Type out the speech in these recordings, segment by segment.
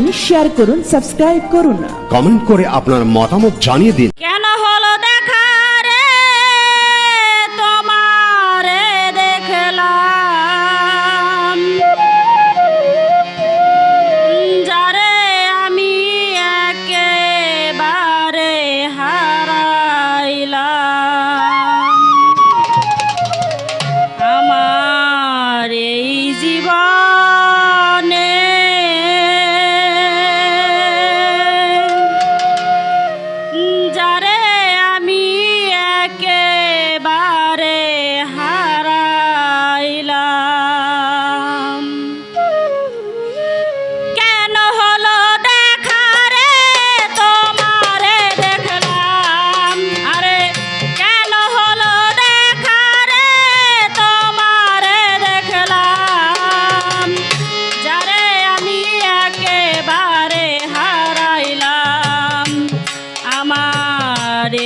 দিন শেয়ার করুন সাবস্ক্রাইব করুন। কমেন্ট করে আপনার মতামত জানিয়ে দিন। কেন হলো দেখা?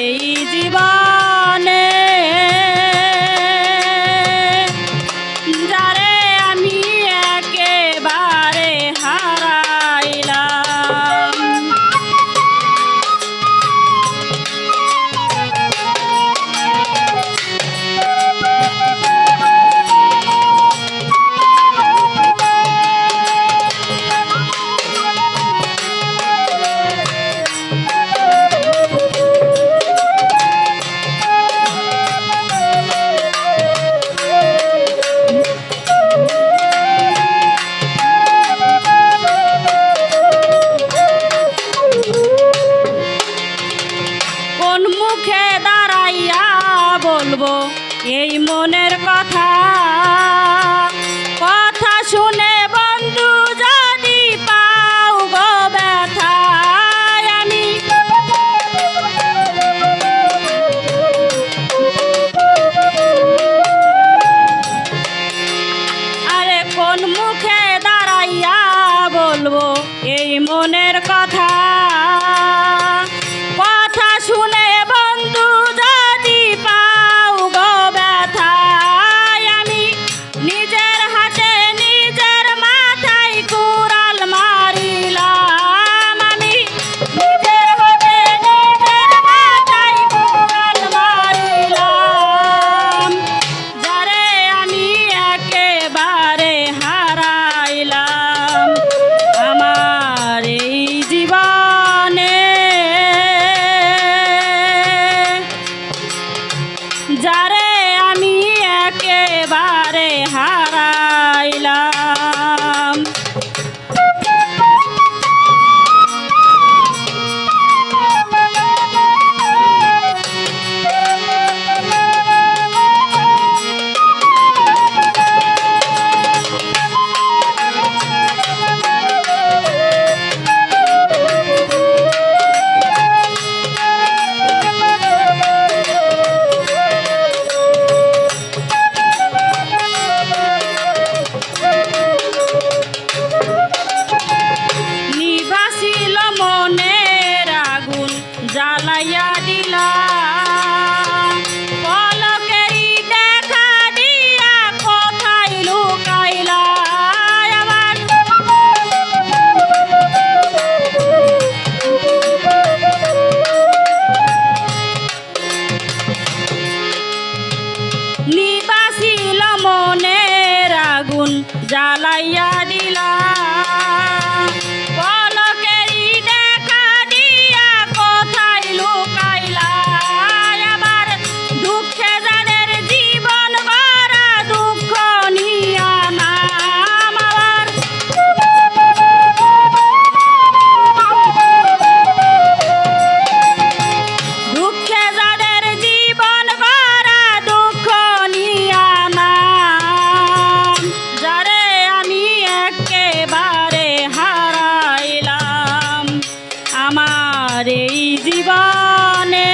এই জীবন জালাইয়া আমার এই জীবনে